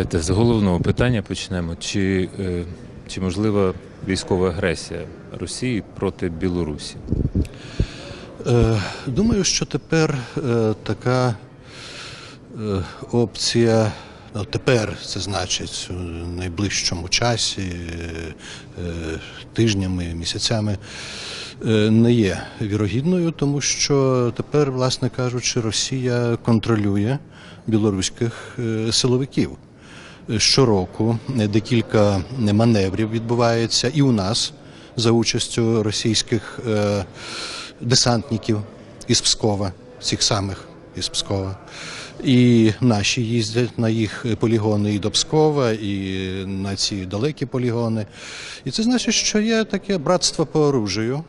Давайте з головного питання почнемо. Чи, е, чи можлива військова агресія Росії проти Білорусі? Е, Думаю, що тепер е, така опція, ну тепер це значить у найближчому часі, тижнями, місяцями, не є вірогідною, тому що тепер, власне кажучи, Росія контролює білоруських силовиків. Щороку декілька маневрів відбувається і у нас за участю російських е, десантників із Пскова, цих самих із Пскова. І наші їздять на їх полігони і до Пскова, і на ці далекі полігони. І це значить, що є таке братство по оружію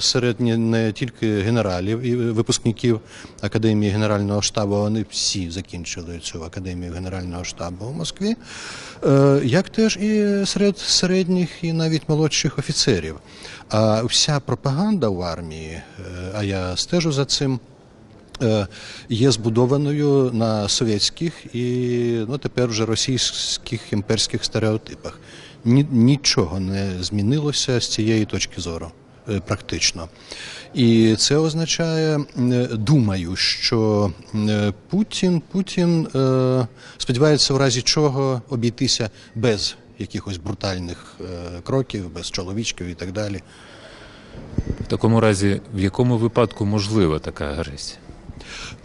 серед не- тільки генералів і випускників Академії Генерального штабу, вони всі закінчили цю академію Генерального штабу у Москві, е, як теж і серед середніх і навіть молодших офіцерів. А вся пропаганда в армії, е, а я стежу за цим. е, Є збудованою на совєтських і ну тепер вже російських імперських стереотипах. Нічого не змінилося з цієї точки зору, е, практично. І це означає, е, думаю, що е, Путін, Путін е, сподівається, в разі чого обійтися без якихось брутальних е, кроків, без чоловічків і так далі. В такому разі, в якому випадку можлива така агресія?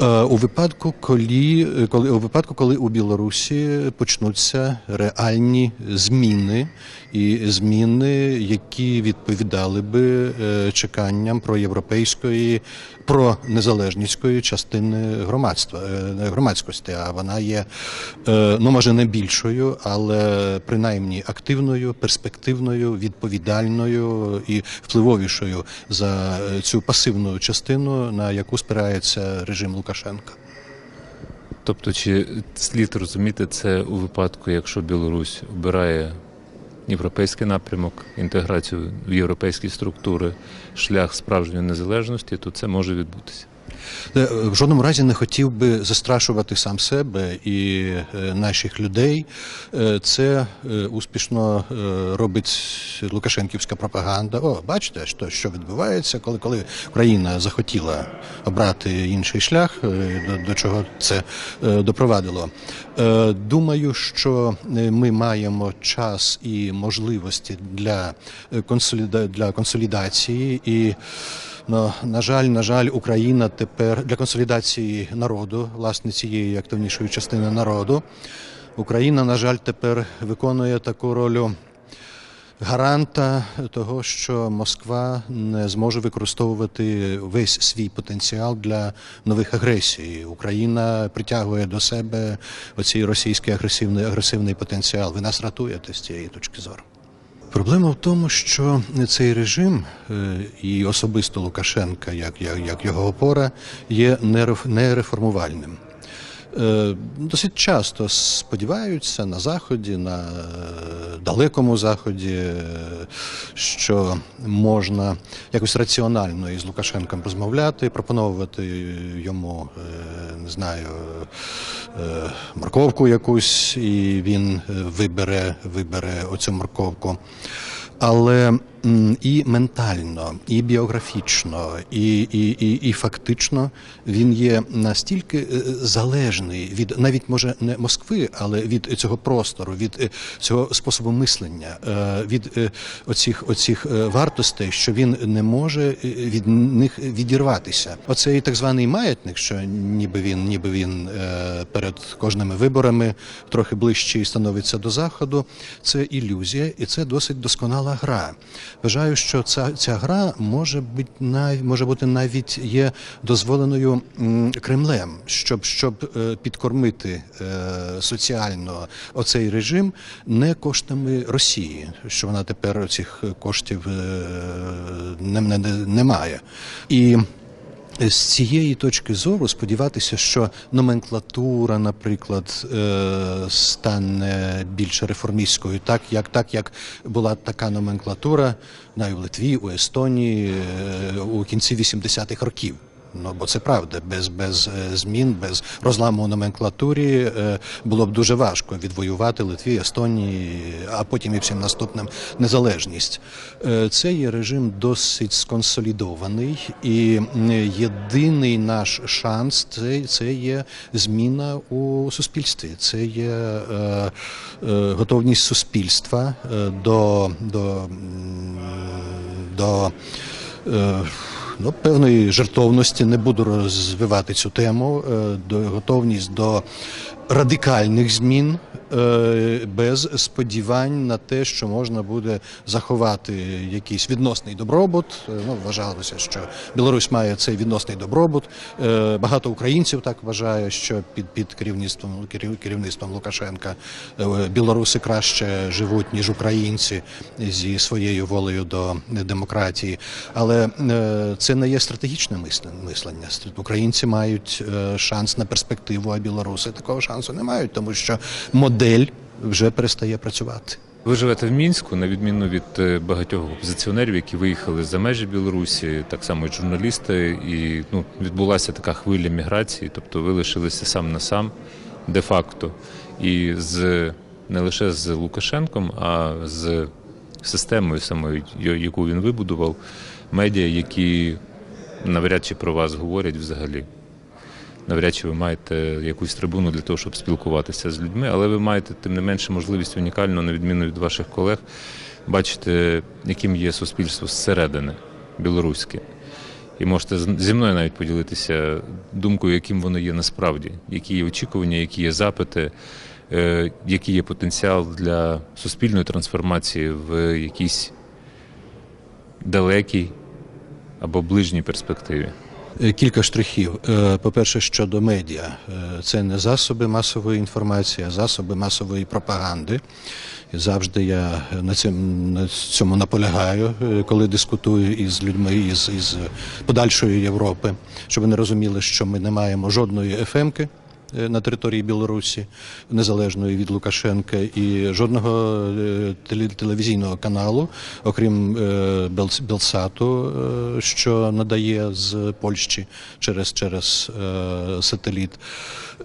Е, У випадку, коли, коли у випадку, коли у Білорусі почнуться реальні зміни, і зміни, які відповідали би е, чеканням про європейської, про незалежницької частини громадства е, громадськості, а вона є е, ну може не більшою, але принаймні активною, перспективною, відповідальною і впливовішою за е, цю пасивну частину, на яку спирається режим Лукашенка. Тобто, чи слід розуміти це у випадку, якщо Білорусь обирає європейський напрямок, інтеграцію в європейські структури, шлях справжньої незалежності, то це може відбутися. Е, В жодному разі не хотів би застрашувати сам себе і е, наших людей. Е, Це успішно робить Лукашенківська пропаганда. О, бачите, що, що відбувається, коли, коли Україна захотіла обрати інший шлях, до, до чого це допровадило. Думаю, що ми маємо час і можливості для, е, консоліда, для консолідації і. Ну, на жаль, на жаль, Україна тепер для консолідації народу, власне, цієї активнішої частини народу. Україна, на жаль, тепер виконує таку роль гаранта того, що Москва не зможе використовувати весь свій потенціал для нових агресій. Україна притягує до себе оцей російський агресивний агресивний потенціал. Ви нас рятуєте з цієї точки зору. Проблема в тому, що цей режим е, і особисто Лукашенка, як, як, як його опора, є нереф- нереформувальним. Е, Досить часто сподіваються на заході, на е, далекому заході, е, що можна якось раціонально із Лукашенком розмовляти, пропонувати йому, не знаю, морковку якусь, і він вибере, вибере оцю морковку. Але і ментально, і біографічно, і, і, і, і фактично він є настільки е, залежний від навіть може не Москви, але від цього простору, від е, цього способу мислення, е, від оцих, оцих вартостей, що він не може від них відірватися. Оцей так званий маятник, що ніби він, ніби він перед кожними виборами трохи ближче становиться до заходу. Це ілюзія, і це досить досконала гра. Вважаю, що ця, ця гра може бути нав, може бути навіть є дозволеною Кремлем, щоб, щоб е, підкормити е, соціально оцей режим не коштами Росії, що вона тепер цих коштів е, не, не, не має. І з цієї точки зору сподіватися, що номенклатура, наприклад, е, стане більш реформістською, так як так як була така номенклатура на в Литві, у Естонії е, у кінці 80-х років. Ну бо це правда, без, без е, змін, без розламу у номенклатурі е, було б дуже важко відвоювати Литві, Естонії, а потім і всім наступним незалежність. Е, Це є режим досить сконсолідований, і єдиний наш шанс це, це є зміна у суспільстві. Це є е, е, готовність суспільства до, до, до е, ну, певної жертовності, не буду розвивати цю тему, е, готовність до радикальних змін без сподівань на те, що можна буде заховати якийсь відносний добробут. Е, Ну, вважалося, що Білорусь має цей відносний добробут. Е, Багато українців так вважає, що під, під керівництвом керів- керівництвом Лукашенка е, білоруси краще живуть ніж українці зі своєю волею до демократії. Але е, це не є стратегічне мислен- мислення. Українці мають е, шанс на перспективу, а білоруси такого шансу не мають, тому що модель вже перестає працювати. Ви живете в мінську, на відміну від е, багатьох опозиціонерів, які виїхали за межі Білорусі, так само і журналісти, і ну відбулася така хвиля міграції, тобто ви лишилися сам на сам де-факто, і з не лише з Лукашенком, а з системою самою, яку він вибудував, медіа, які навряд чи про вас говорять взагалі. Навряд чи ви маєте якусь трибуну для того, щоб спілкуватися з людьми, але ви маєте тим не менше можливість унікальну, на відміну від ваших колег, бачити, яким є суспільство зсередини білоруське. І можете зі мною навіть поділитися думкою, яким воно є насправді, які є очікування, які є запити, е, який є потенціал для суспільної трансформації в якійсь далекій або ближній перспективі. Е, Кілька штрихів. Е, По-перше, щодо медіа, Е, це не засоби масової інформації, а засоби масової пропаганди. Завжди я на цьому, цьому наполягаю, коли дискутую із людьми із, із подальшої Європи, щоб вони розуміли, що ми не маємо жодної ефемки на території Білорусі, незалежної від Лукашенка, і жодного е, телевізійного каналу, окрім е, Белсату, е, що надає з Польщі через, через е, сателіт,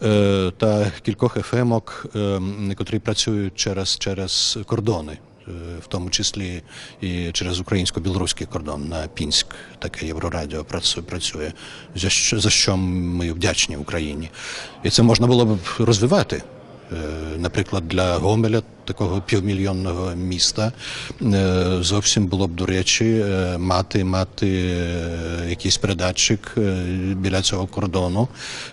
е, та кількох ефемок, е, котрі працюють через, через кордони. Е, В тому числі і через українсько-білоруський кордон на Пінськ таке Єврорадіо працю- працює, за що, за що ми вдячні Україні. І це можна було б розвивати. Е, Наприклад, для Гомеля, такого півмільйонного міста, е, зовсім було б до речі мати, мати якийсь передатчик біля цього кордону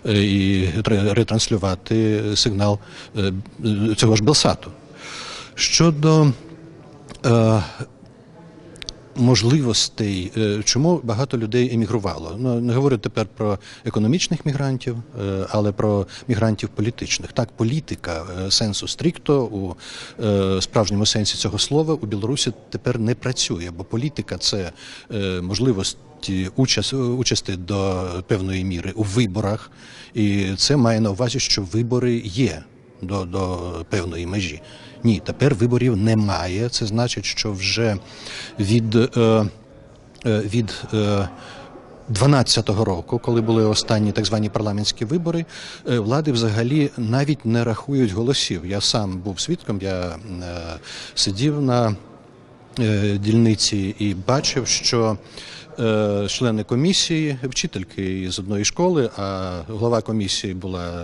і ре- ретранслювати сигнал цього ж Белсату. Щодо можливостей, е, чому багато людей емігрувало. Ну не говорю тепер про економічних мігрантів, е, але про мігрантів політичних. Так, політика е, сенсу стрікто у е, справжньому сенсі цього слова у Білорусі тепер не працює, бо політика це е, можливість. Участь, участі до певної міри у виборах, і це має на увазі, що вибори є до, до певної межі. Ні, тепер виборів немає. Це значить, що вже від, е, е, від е, 12-го року, коли були останні так звані парламентські вибори, е, влади взагалі навіть не рахують голосів. Я сам був свідком, я е, сидів на е, дільниці і бачив, що члени комісії, вчительки з одної школи, а голова комісії була е,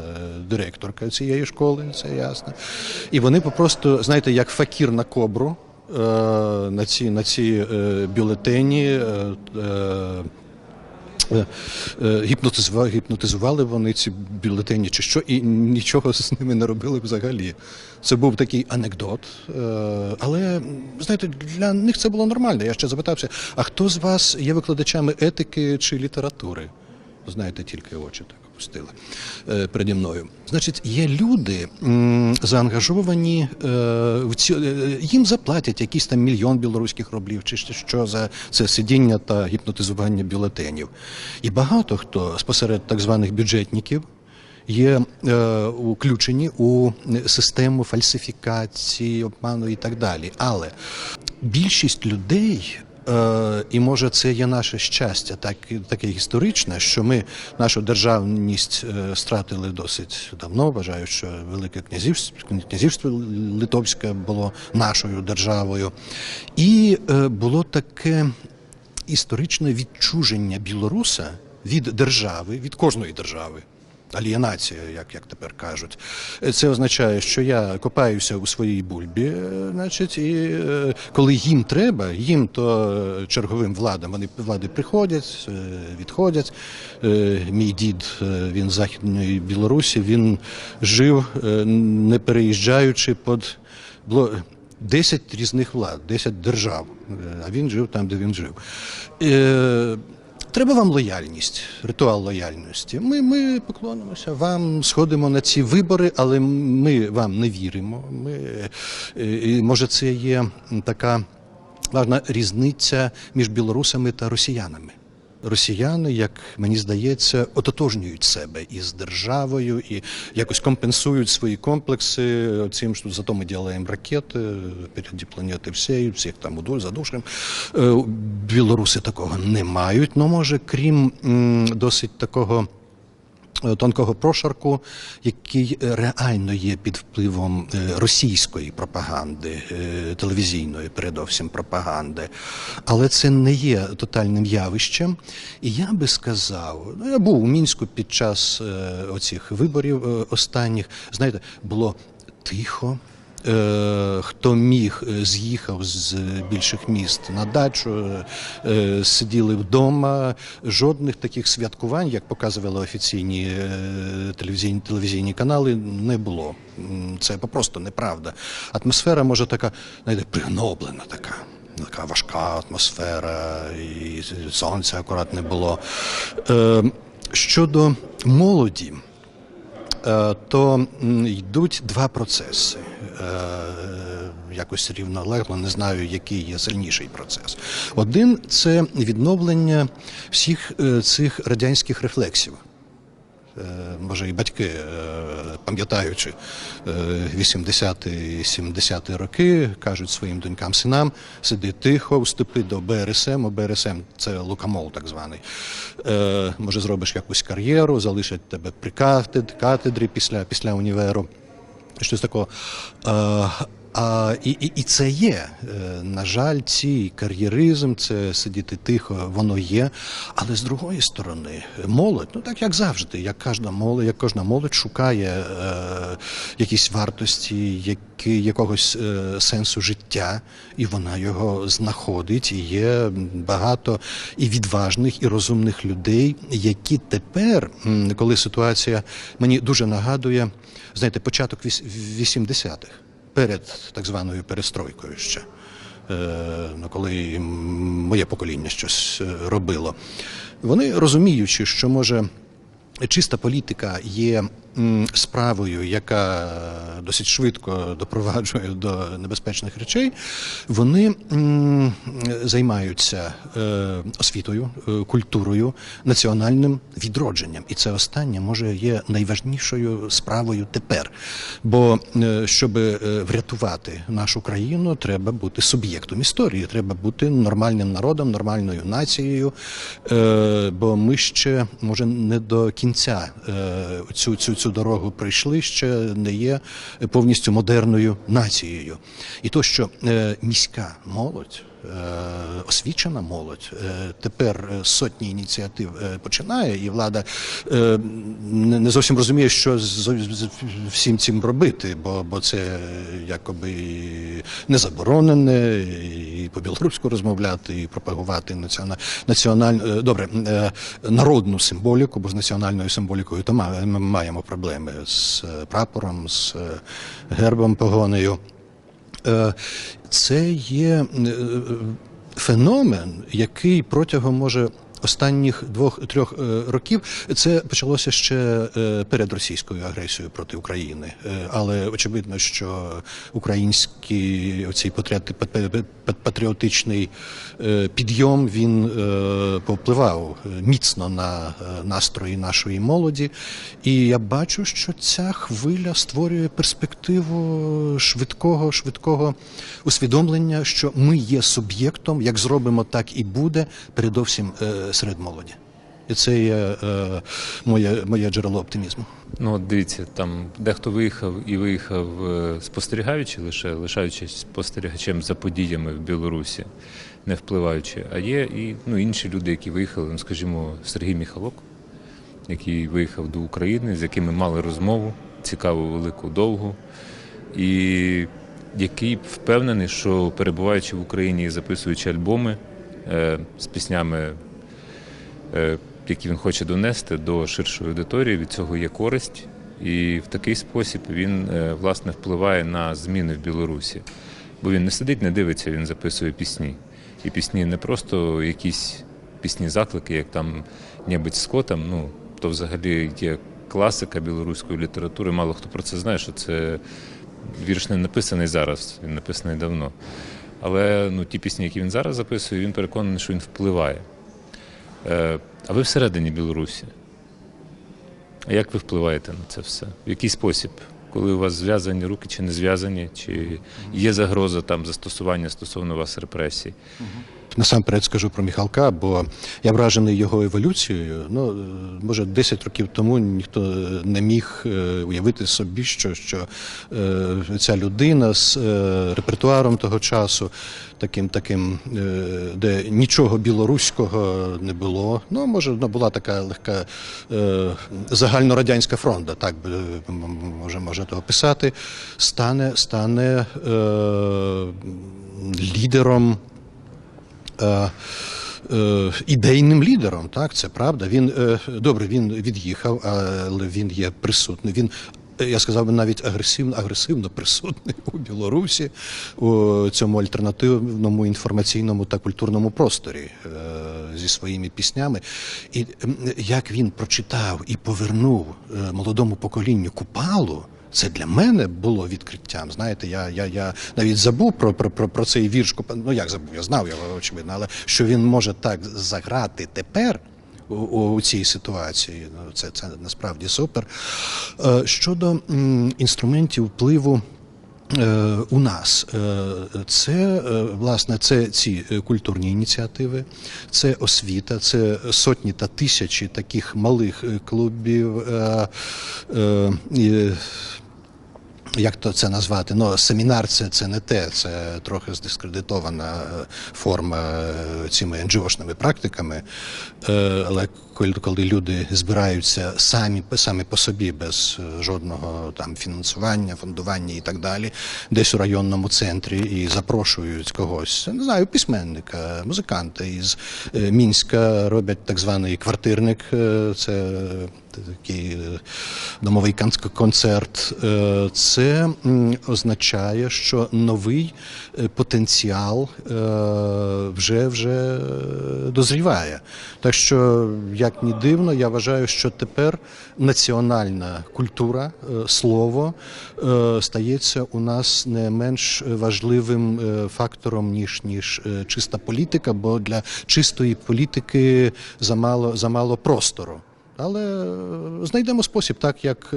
директорка цієї школи, це ясно. І вони просто, знаєте, як факір на кобру. е, На ці, на ці е, бюлетені е, е, е, е, гіпнотизували, гіпнотизували вони ці бюлетені чи що, і нічого з ними не робили взагалі. Це був такий анекдот. е, Але знаєте, для них це було нормально. Я ще запитався: а хто з вас є викладачами етики чи літератури? Знаєте, тільки очі так опустили е, переді мною. Значить, є люди заангажовані е, в ці е, їм заплатять якийсь там мільйон білоруських рублів, чи що за це сидіння та гіпнотизування бюлетенів. І багато хто спосеред так званих бюджетників. Є включені у систему фальсифікації, обману і так далі. Але більшість людей і може це є наше щастя, так, таке історичне, що ми нашу державність е, стратили досить давно. Вважаю, що Велике князівство, князівство Литовське було нашою державою. І е, було таке історичне відчуження білоруса від держави, від кожної держави. Алієнація, як, як тепер кажуть. Це означає, що я копаюся у своїй бульбі, е, значить, і е, коли їм треба, їм то е, черговим владам, вони влади приходять, відходять. Мій дід, він з Західної Білорусі, він жив, не переїжджаючи під було 10 різних влад, 10 держав, а він жив там, де він жив. Треба вам лояльність, ритуал лояльності. Ми, ми поклонимося вам, сходимо на ці вибори, але ми вам не віримо. Ми, е, і, може, це є така важна різниця між білорусами та росіянами. Росіяни, як мені здається, ототожнюють себе із державою і якось компенсують свої комплекси цим, що зато ми ділаємо ракети, впереді планети всієї, всіх там удоль, задушимо. Е, Білоруси такого не мають. Ну, може, крім досить такого тонкого прошарку, який е, реально є під впливом е, російської пропаганди, е, телевізійної, передовсім пропаганди. Але це не є тотальним явищем. І я би сказав, ну я був у мінську під час е, оцих виборів е, останніх. Знаєте, було тихо. Е, Хто міг, е, з'їхав з більших міст на дачу, е, сиділи вдома. Жодних таких святкувань, як показували офіційні телевізійні, телевізійні канали, не було. Це просто неправда. Атмосфера може така, знаєте, пригноблена така. Така важка атмосфера, і сонця акурат не було. Щодо молоді, то йдуть два процеси. Е, Якось рівнолегло, не знаю, який є сильніший процес. Один це відновлення всіх е, цих радянських рефлексів. Е, Може, і батьки, пам'ятаючи е, 80-ті, 70-ті роки, кажуть своїм донькам, синам, сиди тихо, вступи до БРСМ, а БРСМ це лукамол так званий. Може, зробиш якусь кар'єру, залишать тебе при катед- катедрі після, після універу. Щось такого. А, і, і, і це є. Е, На жаль, цей кар'єризм, це сидіти тихо, воно є. Але з другої сторони, молодь, ну так як завжди, як кожна молодь, як кожна молодь шукає е, якісь вартості, які, якогось е, сенсу життя, і вона його знаходить. І є багато і відважних, і розумних людей, які тепер, коли ситуація мені дуже нагадує, знаєте, початок віс- 80-х перед так званою перестройкою ще. Е, ну, коли моє покоління щось е, робило. Вони розуміючи, що може чиста політика є справою, яка досить швидко допроваджує до небезпечних речей, вони займаються е, освітою, е, культурою, національним відродженням. І це останнє може є найважнішою справою тепер. Бо е, щоб е, врятувати нашу країну, треба бути суб'єктом історії, треба бути нормальним народом, нормальною нацією. Е, Бо ми ще може не до кінця е, цю, цю, цю дорогу прийшли, ще не є повністю модерною нацією. І то, що е, міська молодь. Е, Освічена молодь е, тепер е, сотні ініціатив починає, і влада не зовсім розуміє, що з всім цим робити, бо, це якоби не заборонене, і по-білоруську розмовляти, і пропагувати національну національ... добре, народну символіку, бо з національною символікою то ми маємо проблеми з прапором, з гербом погонею. Е, Це є е, феномен, який протягом може останніх двох-трьох е, років це почалося ще е, перед російською агресією проти України. Е, Але очевидно, що український оцей патріоти- пат- пат- патріотичний підйом він повпливав міцно на настрої нашої молоді. І я бачу, що ця хвиля створює перспективу швидкого, швидкого усвідомлення, що ми є суб'єктом, як зробимо, так і буде, передовсім серед молоді. І це є е, моє, моє джерело оптимізму. Ну, от дивіться, там дехто виїхав і виїхав е, спостерігаючи лише, лишаючись спостерігачем за подіями в Білорусі, не впливаючи. А є і ну, інші люди, які виїхали, ну, скажімо, Сергій Міхалок, який виїхав до України, з якими мали розмову, цікаву, велику, довгу, і який впевнений, що перебуваючи в Україні і записуючи альбоми е, з піснями які він хоче донести до ширшої аудиторії. Від цього є користь, і в такий спосіб він е, власне впливає на зміни в Білорусі. Бо він не сидить, не дивиться, він записує пісні. І пісні не просто якісь пісні заклики, як там небудь з котом. Ну то взагалі є класика білоруської літератури. Мало хто про це знає, що це вірш не написаний зараз, він написаний давно. Але ну, ті пісні, які він зараз записує, він переконаний, що він впливає. Е, А ви всередині Білорусі. А як ви впливаєте на це все? В який спосіб? Коли у вас зв'язані руки чи не зв'язані, чи є загроза там застосування стосовно вас репресій? Насамперед скажу про Міхалка, бо я вражений його еволюцією. Ну, е, може, 10 років тому ніхто не міг е, уявити собі, що, що е, ця людина з е, репертуаром того часу, таким, таким, е, де нічого білоруського не було. Ну, може, ну, була така легка е, загальнорадянська фронта, так може, може того писати, стане, стане е, лідером е, е, ідейним лідером. Так, це правда. Він е, добре, він від'їхав, але він є присутний. Він е, я сказав би навіть агресивно, агресивно присутний у Білорусі у цьому альтернативному інформаційному та культурному просторі е, зі своїми піснями. І як він прочитав і повернув е, молодому поколінню купалу. Це для мене було відкриттям. Знаєте, я, я, я навіть забув про, про, про, про цей вірш. Ну як забув, я знав його очевидно, але що він може так заграти тепер. У, у цій ситуації ну, це, це насправді супер. Е, Щодо інструментів впливу е, у нас, е, це власне це ці культурні ініціативи, це освіта, це сотні та тисячі таких малих клубів. Як то це назвати? Ну, семінар це, це не те, це трохи здискредитована е, форма е, цими NGO-шними практиками. Е, Але коли, люди збираються самі, самі по собі, без е, жодного там фінансування, фондування і так далі, десь у районному центрі і запрошують когось, не знаю, письменника, музиканта із е, Мінська роблять так званий квартирник. е, Це такий домовий концерт. Це означає, що новий потенціал вже вже дозріває. Так що, як ні дивно, я вважаю, що тепер національна культура, е, слово е, стається у нас не менш важливим е, фактором, ніж ніж чиста політика, бо для чистої політики замало замало простору. Але знайдемо спосіб, так як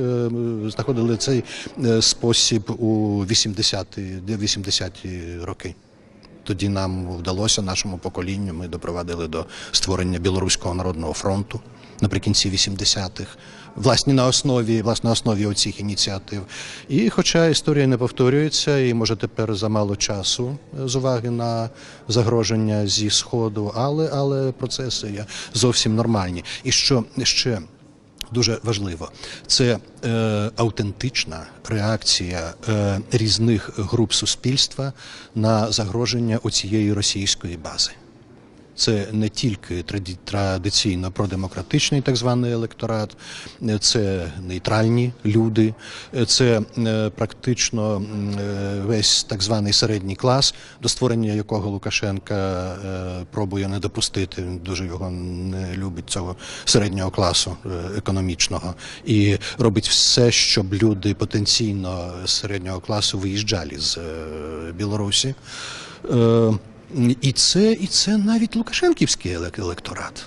знаходили цей спосіб у 80-ті 80-ті роки. Тоді нам вдалося нашому поколінню. Ми допровадили до створення Білоруського народного фронту наприкінці 80-х, власне на основі, власне, основі оцих ініціатив. І хоча історія не повторюється, і може тепер замало часу е, з уваги на загроження зі сходу, але, але процеси є зовсім нормальні. І що ще дуже важливо, це е, автентична реакція е, різних груп суспільства на загроження оцієї російської бази. Це не тільки традиційно продемократичний так званий електорат, це нейтральні люди, це е, практично е, весь так званий середній клас, до створення якого Лукашенка е, пробує не допустити. Дуже його не любить цього середнього класу економічного і робить все, щоб люди потенційно середнього класу виїжджали з Білорусі. І це, і це навіть Лукашенківський електорат.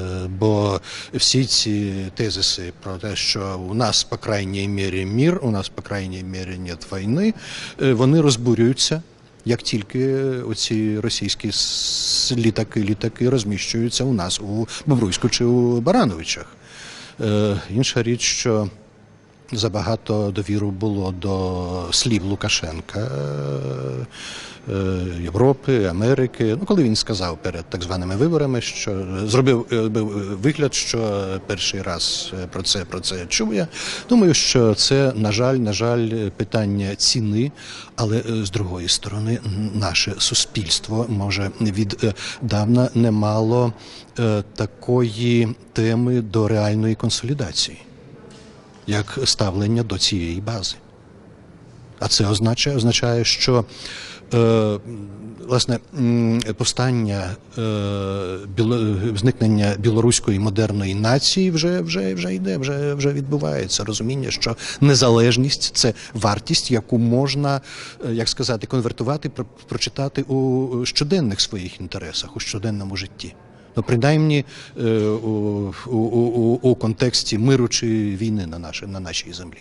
Е, Бо всі ці тезиси про те, що у нас, по крайній мірі, мір, у нас, по крайній мірі, нет війни, е, вони розбурюються, як тільки оці російські літаки, літаки розміщуються у нас у Бобруйську чи у Барановичах. Е, Інша річ, що забагато довіру було до слів Лукашенка е, е, Європи, Америки. Ну, коли він сказав перед так званими виборами, що зробив е, вигляд, що перший раз про це про це чув я. Думаю, що це, на жаль, на жаль, питання ціни, але з другої сторони, наше суспільство може віддавна не мало такої теми до реальної консолідації як ставлення до цієї бази. А це означає, означає що е, власне повстання, е, біло, зникнення білоруської модерної нації вже, вже, вже йде, вже, вже відбувається. Розуміння, що незалежність це вартість, яку можна, е, як сказати, конвертувати, про- прочитати у щоденних своїх інтересах, у щоденному житті. Ну, принаймні е, у, у, у, у контексті миру чи війни на, нашій на нашій землі.